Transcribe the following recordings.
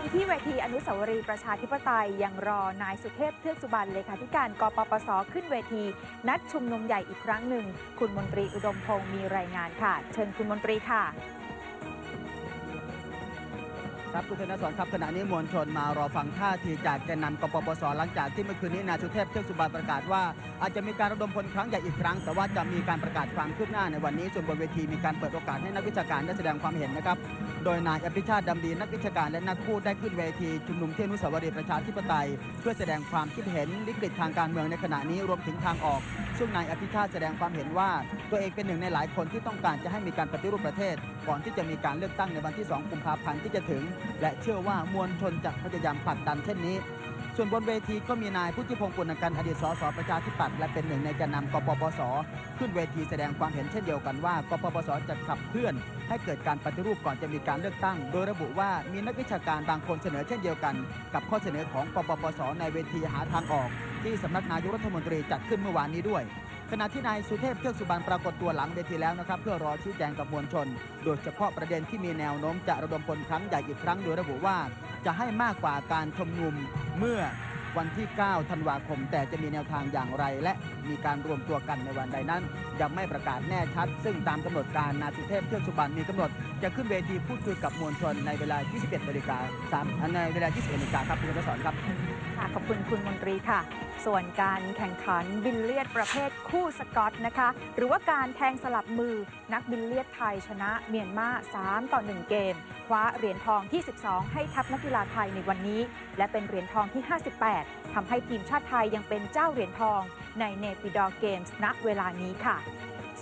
นที่เวทีอนุสาวรีย์ประชาธิปไตยยังรอนายสุเทพเทือกสุบรรณเลขาธิการกปปสขึ้นเวที นัดชุมนุมใหญ่อีกครั้งหนึ่ง คุณมนตรีอุดมพงศ์มีรายงานค่ะ เชิญคุณมนตรีค่ะ ครับคุณธนสรครับขณะนี้มวลชนมารอฟังท่าทีจากแกนนำกปปสหลังจากที่เมื่อคืนนี้นายสุเทพเทือกสุบรรณประกาศว่า อาจจะมีการระดมพลครั้งใหญ่อีกครั้ง แต่ว่าจะมีการประกาศความคืบหน้าในวันนี้ส่วนบนเวทีมีการเปิดโอกาสให้นักวิชาการได้แสดงความเห็นนะครับโดยนายอภิชาติดำดีนักวิชาการและนักพูดได้ขึ้นเวทีชุมนุมที่อนุสาวรีย์ประชาธิปไตย เพื่อแสดงความคิดเห็นวิกฤตทางการเมืองในขณะนี้รวมถึงทางออกซึ่งนายอภิชาติแสดงความเห็นว่า ตัวเองเป็นหนึ่งในหลายคนที่ต้องการจะให้มีการปฏิรูปประเทศ ก่อนที่จะมีการเลือกตั้งในวันที่ 2 กุมภาพันธ์ที่จะถึง และเชื่อว่ามวลชนจะพยายามผลักดันเช่นนี้ ส่วนบนเวทีก็มีนายพุทธิพงศ์ปุณกันอดีตสสประชาธิปัตย์และเป็นหนึ่งในแกนนำกปปส ขึ้นเวทีแสดงความเห็นเช่นเดียวกันว่ากปปสจะขับเคลื่อน ให้เกิดการปฏิรูปก่อนจะมีการเลือกตั้ง โดยระบุว่ามีนักวิชาการบางคนเสนอเช่นเดียวกัน กับข้อเสนอของกปปสในเวทีหาทางออก ที่สำนักนายกรัฐมนตรีจัดขึ้นเมื่อวานนี้ด้วย ขณะที่นายสุเทพเทือกสุบรรณปรากฏตัวหลังเวทีแล้วนะครับ เพื่อรอชี้แจงกับมวลชน โดยเฉพาะประเด็นที่มีแนวโน้มจะระดมพลครั้งใหญ่อีกครั้งโดยระบุว่าจะให้มากกว่าการชุมนุมเมื่อวันที่ 9 ธันวาคม แต่จะมีแนวทางอย่างไร และมีการรวมตัวกันในวันใดนั้น ยังไม่ประกาศแน่ชัด ซึ่งตามกำหนดการนายสุเทพเทือกสุบรรณมีกำหนด จะขึ้นเวทีพูดคุยกับมวลชนในเวลา 21นาฬิกา3ในเวลา 21นาฬิกาครับคุณธนสรครับ ค่ะขอบคุณคุณมนตรีค่ะ ส่วนการแข่งขันบิลเลียดประเภทคู่สกอตนะคะ หรือว่าการแทงสลับมือนักบิลเลียดไทยชนะเมียนมา3ต่อ 1 เกม คว้าเหรียญทองที่ 12 ให้ทัพนักกีฬาไทยในวันนี้ และเป็นเหรียญทองที่ 58ทำให้ทีมชาติไทยยังเป็นเจ้าเหรียญทองในเนปิดอร์เกมส์ณเวลานี้ค่ะ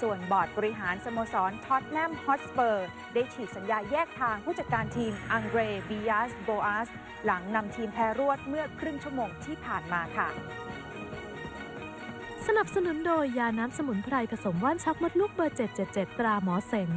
ส่วนบอร์ดบริหารสโมสรท็อตแนมฮอตสเปอร์ ได้ฉีกสัญญาแยกทางผู้จัดการทีมอังเดรบิยาสโบอาส หลังนำทีมแพ้รวดเมื่อครึ่งชั่วโมงที่ผ่านมาค่ะ สนับสนุนโดยยาน้ำสมุนไพรผสมว่านชักมดลูกเบอร์ 777 ตราหมอเสง